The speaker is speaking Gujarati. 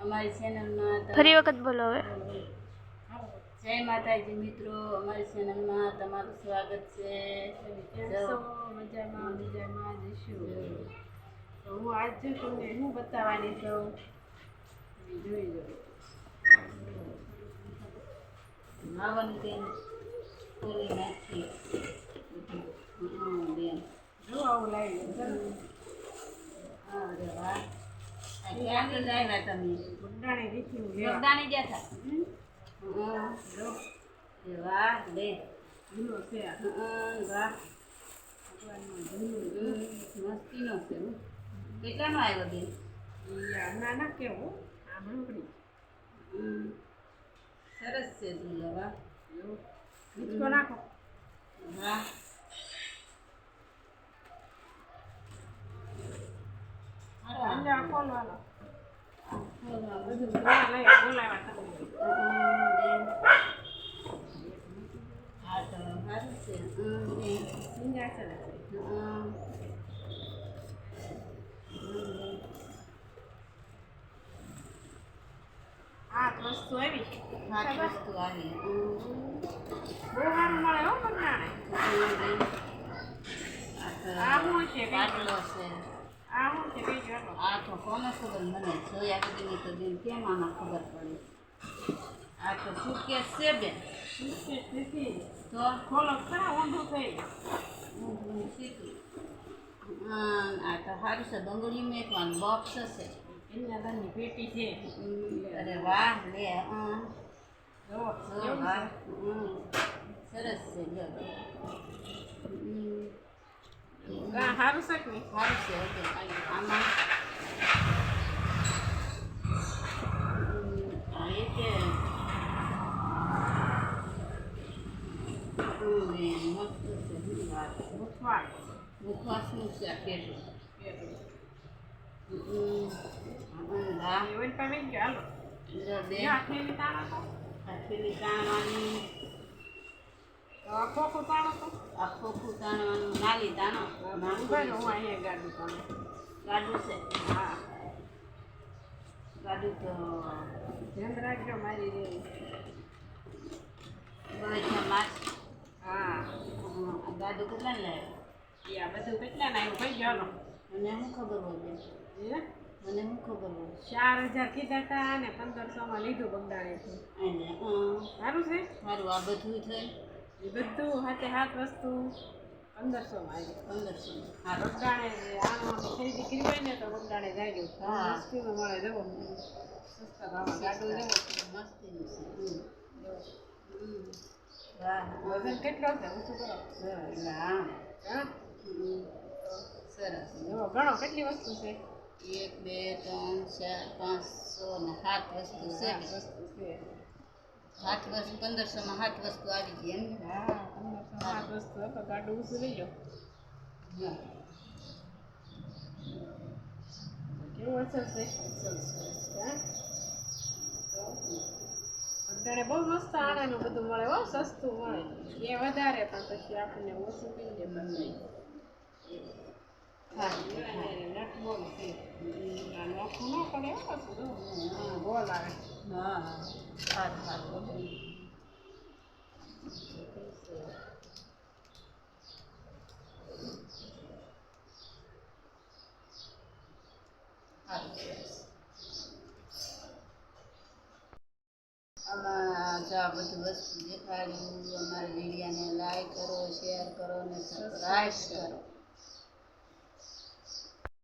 અમારી ચેનલમાં ફરી વખત બોલો હવે. જય માતાજી મિત્રો અમારી ચેનલમાં તમારું સ્વાગત છે. જો. મજામાં મજામાં જઈશું તો હું આજે તમને હું બતાવવાની છું. જોઈ લો. માવન બેન ખોલી નાખી હમ, બેન જો આવું લાવી ચાલો અરે વાહ આ ક્યાંથી તમે રીતનું લેવા જોરદાની ગયા હતા હમ, જો. એ વાહ લે ભૂલો છે હમ, વાહ મસ્તીનો છે હો. કેટલાનો આવ્યો બેન ઈ આ નાના કેવું આ મંગળી હમ, સરસ છે ઝૂલો વાહ નાખો વાહ અંદર આ ખોલવાનો ખોલવા બધું ઘણા લઈ બોલાવ્યા તમે હમ, બેન. આ તો સારું છે હમ, બેન. સિંહાસન છે હમ. હમ, બેન. આ વસ્તુ આવી? વસ્તુ આવી. બહુ સારું મળે હો મંગળાને આ શું છે પાટલો છે. આ શું છે કઈ આ તો કોને ખબર મને? જોયા વગરની તો કેમ આમાં ખબર પડે? આ તો સુકેસ છે બેન. તો? ખોલો ખરા ઊંધું થઈ ઊંધું આ તો સારું છે. બંગડી મેકવાનું બોક્સ હશે. કન્યાદાનની પેટી છે. અરે વાહ લે. જો. સરસ છે જો સારું છે કે સારું છે ઓકે આમાં. મુખવાડ મુખવાસનું છે આ પેટું પેટી આખી તાણો ઊભા રહો, હું અહીંયા ગાડું તાણું ગાડું છે. હા. ગાડું તો ધ્યાન રાખજો મારી રેવી માસ હા. ગાડું કેટલા લાવ્યા? એ આ બધું કેટલા ના આવ્યું ભાઈ ગયો મને શું ખબર હોય હે મને હું ખબર ચાર હજાર કીધા હતા અને પંદરસો માં લીધું બગડાણેથી એટલે હમ, સારું છે? સારું આ બધું થઈ એ બધું હાથે હાથ વસ્તુ પંદરસો માં આવી. પંદરસો હા બગદાણે આમાં ખરીદી કરી હોય ને તો બગદાણે જાય હા. મુશ્કેલ મળે જવો સસ્તા ભાવમાં ગાડું જવો. મસ્તીનું છે. હમ. વજન કેટલો છે? ઓછું કરો. હા હા? સરસ. ઘણો કેટલી વસ્તુ છે? એક બે ત્રણ ચાર પાંચ છ ને સાત વસ્તુ છે. સાત. વસ્તુ પંદરસોમાં સાત વસ્તુ આવી ગઈ એમ ને? હા પંદરસો સાત વસ્તુ. હતો ગાડું લઈ લો હા. કેવું અસર છે? તો બહુ મસ્ત આણાનું બધું મળે હો સસ્તું મળે. એ વધારે પણ પછી આપણને ઓછું દે પછી. હા, આમાં જો આ બધું વસ્તુ દેખાડ્યું અમારા વિડીયોને લાઈક કરો શેર કરો અને સબસ્ક્રાઈબ કરો.